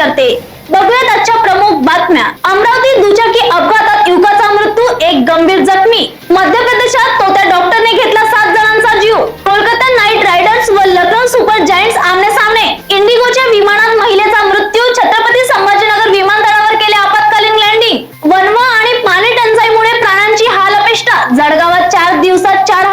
करते. बघूयात आजच्या प्रमुख बातम्या. अमरावती दुचाकी अपघातात युवकाचा मृत्यू एक गंभीर जखमी. मध्य प्रदेशात तो त्या डॉक्टरने घेतला सात जणांचा जीव. कोलकाता नाईट रायडर्स व लखनौ सुपर जायंट्स आमने सामने. इंडिगोच्या विमानात महिलेचा मृत्यू छत्रपती संभाजीनगर विमानतळावर केले आपत्कालीन लँडिंग वनवा आणि पाणी टंचाईमुळे प्राण्यांची हाल अपेष्टा जळगावात चार दिवसात चार